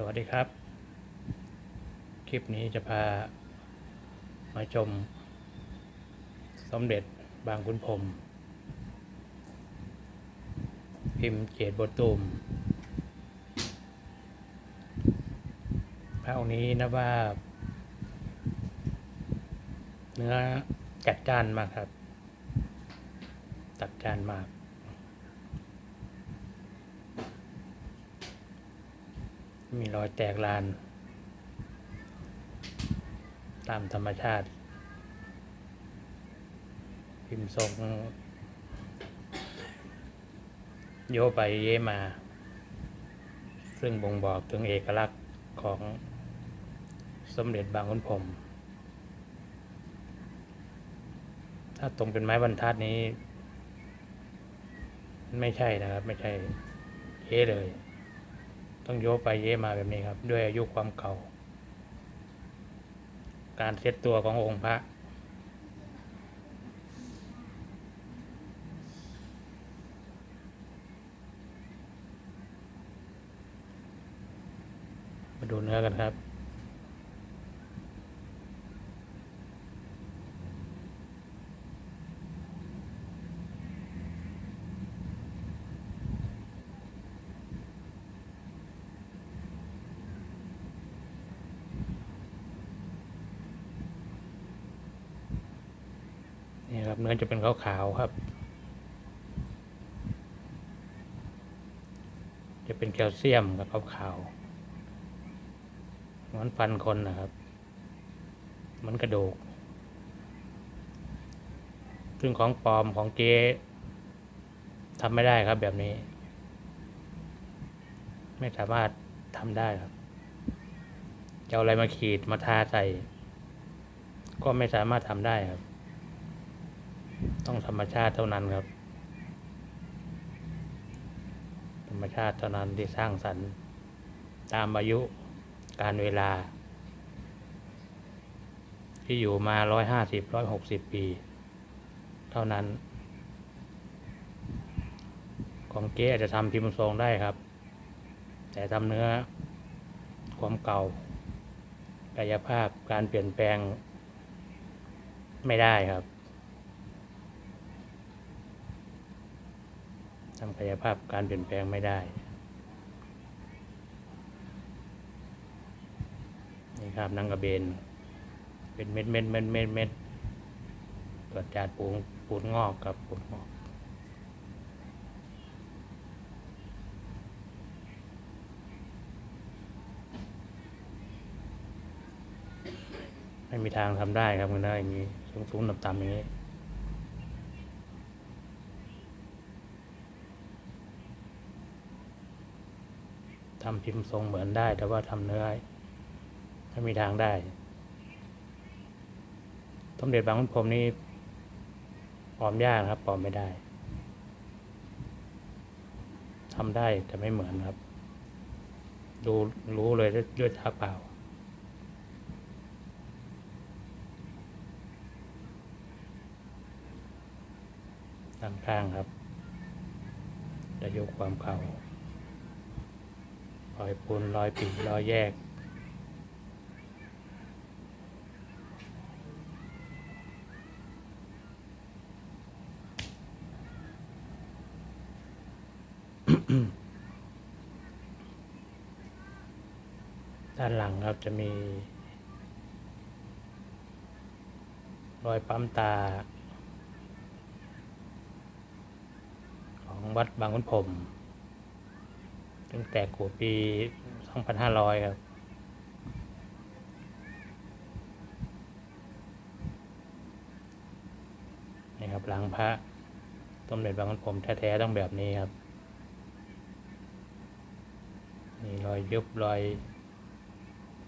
สวัสดีครับ คลิปนี้จะพา มาชม สมเด็จบางขุนพรมพิมพ์เจดบทตูมพระองค์นี้นะว่า เนื้อจัดจานมากครับ จัดจานมาก มีรอยแตกลาน ตามธรรมชาติ พิมพ์ทรงโยไปเยมา ซึ่งบ่งบอกถึงเอกลักษณ์ของสมเด็จบางขุนพรมถ้าตรงเป็นไม้บรรทัดนี้ ไม่ใช่นะครับ ไม่ใช่เยเลย ต้องโยกไปเยมาแบบนี้ครับ ด้วยอายุความเก่า การเซตตัวขององค์พระมาดูเนื้อกันครับ เนื้อจะเป็นขาวๆครับ จะเป็นแคลเซียมกับขาวๆมือนฟันคนนะครับมือนกระดูก ซึ่งของปลอมของเก๊ทำไม่ได้ครับแบบนี้ ไม่สามารถทำได้ครับจะเอาอะไรมาขีดมาทาใส่ ก็ไม่สามารถทำได้ครับ ต้องธรรมชาติเท่านั้นครับ ธรรมชาติเท่านั้นที่สร้างสรรค์ ตามอายุการเวลา ที่อยู่มาร้อยห้าสิบร้อยหกสิบปี เท่านั้น ของเก๊อาจจะทำพิมพ์ทรงได้ครับ แต่ทำเนื้อความเก่ากายภาพการเปลี่ยนแปลงไม่ได้ครับ ทำกายภาพการเปลี่ยนแปลงไม่ได้ นี่ครับนังกระเบน เป็นเม็ดเม็ดเม็ดเม็ดเม็ดเกิดจากปูนปูนงอกกับปูนงอกไม่มีทางทำได้ครับมันได้อย่างนี้สูงสูงต่ำต่ำๆอย่างนี้ ทำพิมพ์ทรงเหมือนได้ แต่ว่าทำเนื้อไม่มีทางได้สมเด็จบางขุนพรมนี่ปลอมยากนะครับปลอมไม่ได้ทำได้แต่ไม่เหมือนครับ ดูรู้เลยด้วยด้าเปล่าด้านข้างครับจะยกความเข่า รอยปูนรอยปีรอยแยก ด้านหลังครับจะมี รอยปั๊มตา ของวัดบางขุนพรม ตั้งแต่กูปี2500ครับ นี่ครับหลังพระสมเด็จบางขุนพรหมแท้ๆต้องแบบนี้ครับ นี่รอยยุบรอย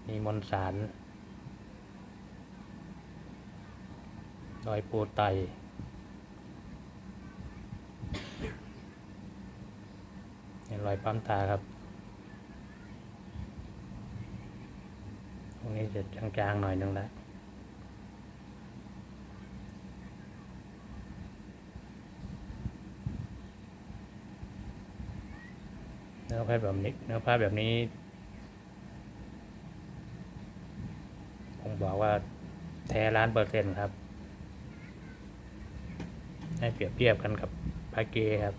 มีมนสารรอยปูไต รอยปั้มตาครับ ตรงนี้จะจางๆหน่อยนึงแล้วเนื้อผ้าแบบนี้เนื้อผ้าแบบนี้ผมบอกว่าแท้ร้านเปอร์เซ็นครับ ให้เปรียบเทียบกันกับพาเกครับ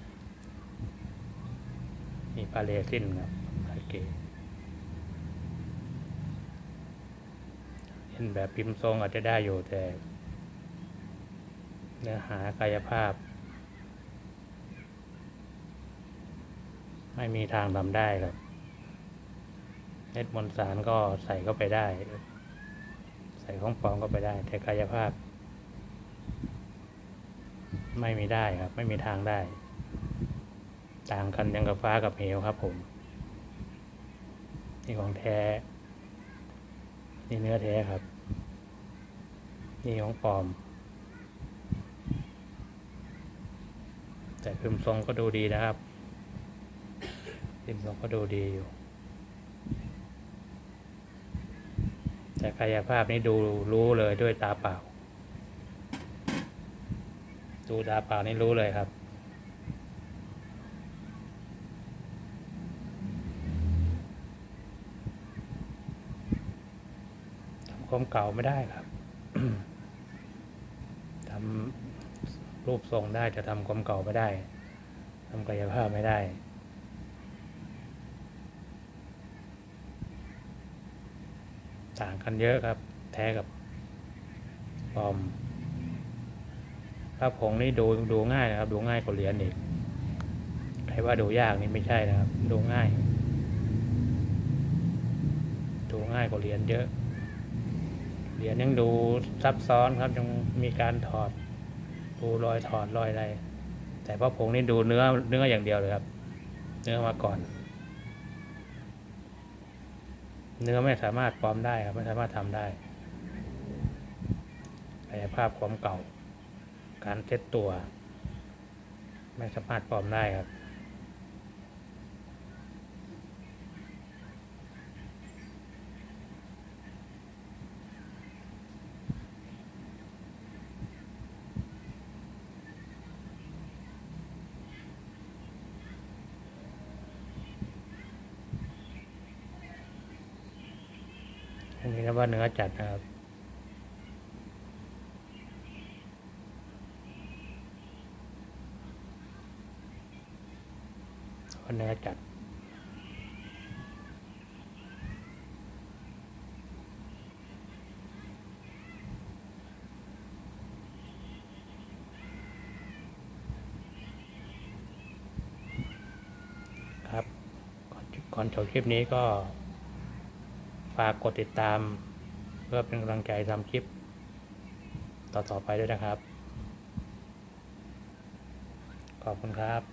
มีพาเลซินครับพาเกเห็นแบบพิมพ์ทรงอาจจะได้อยู่แต่ เนื้อหากายภาพ ไม่มีทางทำได้ครับเม็ดมวลสารก็ใส่เข้าไปได้ ใส่ของปลอมเข้าไปได้ แต่กายภาพ ไม่มีได้ครับ ไม่มีทางได้ ต่างกันยังกับฟ้ากับเหวครับผม นี่ของแท้ นี่เนื้อแท้ครับ นี่ของปลอม แต่พิมพ์ทรงก็ดูดีนะครับ พิมพ์ทรงก็ดูดีอยู่ แต่กายภาพนี่ดูรู้เลยด้วยตาเปล่า ดูตาเปล่านี่รู้เลยครับ ทำความเก่าไม่ได้ครับทำรูปทรงได้จะทำความเก่าไม่ได้ทำกายภาพไม่ได้ต่างกันเยอะครับ แท้กับปลอมถ้าผงนี่ดูดูง่ายนะครับ ดูง่ายกว่าเหรียญอีกใครว่าดูยากนี่ไม่ใช่นะครับ ดูง่าย ดูง่ายกว่าเหรียญเยอะ เหรียญยังดูซับซ้อนครับยังมีการถอดดูรอยถอดรอยอะไร แต่พระผงนี่ดูเนื้อเนื้ออย่างเดียวเลยครับ เนื้อมาก่อน เนื้อไม่สามารถปลอมได้ครับไม่สามารถทำได้กายภาพความเก่า การเซตตัว ไม่สามารถปลอมได้ครับ อั นนี้นะว่าเนื้อจัดนะครับว่าเนื้อจัดครับก่อนก่อนจบคลิปนี้ก็ ฝากกดติดตาม เพื่อเป็นกำลังใจทำคลิป ต่อๆไปด้วยนะครับ ขอบคุณครับ